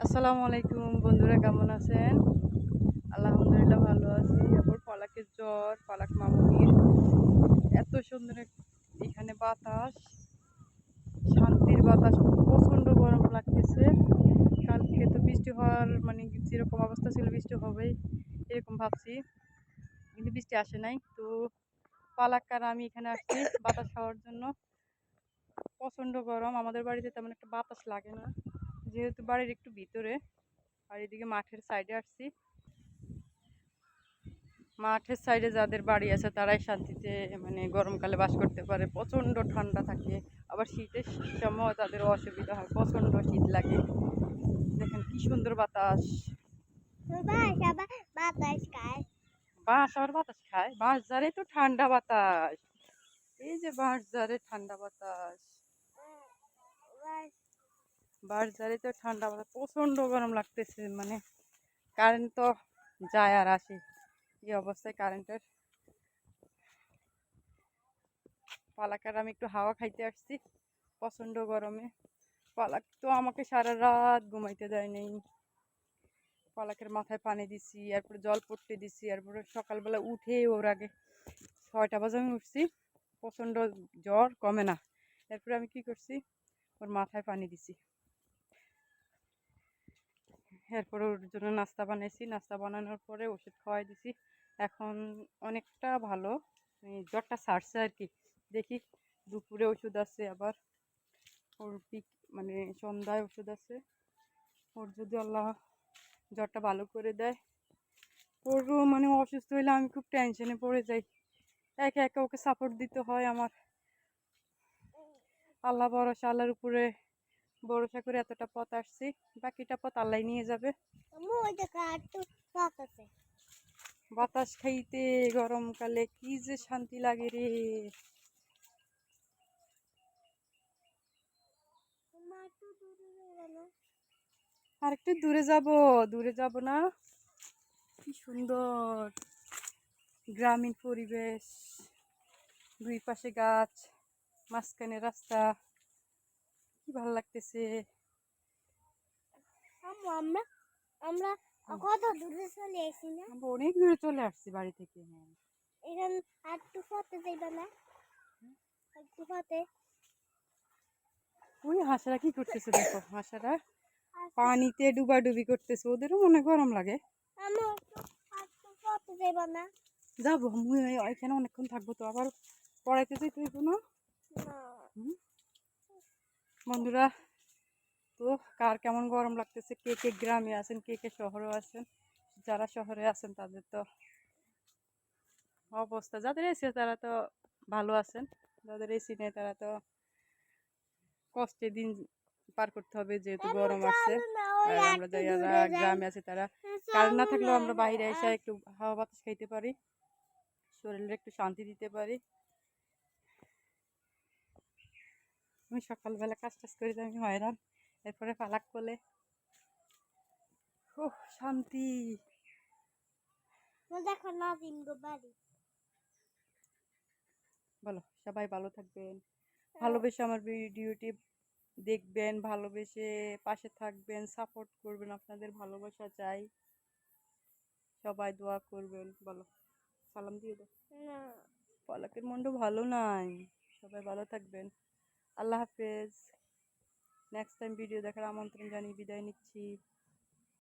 আসসালামু আলাইকুম বন্ধুরা, কেমন আছেন? আলহামদুলিল্লাহ ভালো আছি। এরপর পালাকের জ্বর, পালাক মামুনির। এত সুন্দর এখানে বাতাস। শান্তির বাতাস, প্রচণ্ড গরম লাগতেছে। কালকে তো বৃষ্টি হওয়ার মানে যেরকম অবস্থা ছিল, বৃষ্টি হবেই এরকম ভাবছি। কিন্তু বৃষ্টি আসে নাই। তো পালাক আর আমি এখানে আসছি বাতাস খাওয়ার জন্য। প্রচণ্ড গরম। আমাদের বাড়িতে তেমন একটা বাতাস লাগে না। যেহেতু বাড়ির একটু ভিতরে আর এদিকে মাঠের সাইডে আসছি। মাঠের সাইডে যাদের বাড়ি আছে তারাই শান্তিতে মানে গরমকালে বাস করতে পারে। প্রচণ্ড ঠান্ডা থাকে আবার শীতের সময় তাদের অসুবিধা হয় প্রচণ্ড শীত লাগে। দেখেন কি সুন্দর বাতাস। বাস আবার বাতাস খায়। বাঁশ আবার বাতাস খায়? বাঁশ জারে তো ঠান্ডা বাতাস। এই যে বাঁশ জারে ঠান্ডা বাতাস। জারে তো ঠান্ডা বাতাস প্রচণ্ড গরম লাগতেছে মানে কারেন্ট তো যায় আর আসে, এই অবস্থায় কারেন্টের পালাকার আমি একটু হাওয়া খাইতে আসছি, প্রচণ্ড গরমে, পালাক তো আমাকে সারা রাত ঘুমাইতে দেয় নেই, পালাকের মাথায় পানি দিছি, এরপরে জল পড়তে দিছি, এরপরে সকালবেলা উঠে ওর আগে ছয়টা বাজে আমি উঠছি, প্রচণ্ড জ্বর কমে না, এরপরে আমি কি করছি, ওর মাথায় পানি দিছি। এরপরে ওর জন্য নাস্তা বানাইছি নাস্তা বানানোর পরে ওষুধ খাওয়াই দিছি। এখন অনেকটা ভালো। জ্বরটা সারছে আর কি। দেখি দুপুরে ওষুধ আছে আবার। ওর পিক মানে সন্ধ্যায় ওষুধ আছে। ওর যদি আল্লাহ জ্বরটা ভালো করে দেয়। ওরও মানে অসুস্থ হইলে আমি খুব টেনশনে পড়ে যাই। একে একে ওকে সাপোর্ট দিতে হয় আমার। আল্লাহ ভরসা, আল্লাহর উপরে ভরসা করে এতটা পথ আসছি বাকিটা পথ আল্লাহ নিয়ে যাবে। বাতাসে খাইতে গরমকালে কি যে শান্তি লাগে রে। আর একটু দূরে যাব দূরে যাব না। কি সুন্দর গ্রামীণ পরিবেশ। দুই পাশে গাছ মাঝখানে রাস্তা। কি ভালো লাগতেছে? আম্মু আমরা আমরা কত দূরে চলে এসেছি না আমরা অনেক দূরে চলে আসছি বাড়ি থেকে হ্যাঁ। এখানে আর পথে যাইবা না? পথে ওই হাঁসেরা কি করতেছে দেখো হাঁসেরা পানিতে ডুবাডুবি করতেছে ওদেরও মনে গরম লাগে। যাব মুই এখানে অনেকক্ষণ থাকব তো আবার পড়াইতে যেতে হইব না? বন্ধুরা তো কার কেমন গরম লাগতেছে? কে কে গ্রামে আছেন? কে কে শহরেও আছেন? যারা শহরে আছেন তাদের তো অবস্থা। যাদের এসে তারা তো ভালো আছেন। যাদের এসি নেই তারা তো কষ্টে দিন পার করতে হবে যেহেতু গরম আছে। আর আমরা যারা গ্রামে আছে তারা কারেন্ট না থাকলেও আমরা বাইরে এসে একটু হাওয়া বাতাস খাইতে পারি শরীরে একটু শান্তি দিতে পারি। আমি সকালবেলা কাজ টাজ করে আমি হয়রান। এরপরে পালাক বলে ও শান্তি। দেখো না বাড়ি। বলো সবাই ভালো থাকবেন। ভালোবেসে আমার ভিডিওটি দেখবেন ভালোবেসে পাশে থাকবেন সাপোর্ট করবেন আপনাদের ভালোবাসা চাই। সবাই দোয়া করবেন বলো। সালাম দিয়ে দাও। পলাকের মনটা ভালো নাই। সবাই ভালো থাকবেন। আল্লাহ হাফেজ। নেক্সট টাইম ভিডিও দেখার আমন্ত্রণ জানিয়ে বিদায় নিচ্ছি।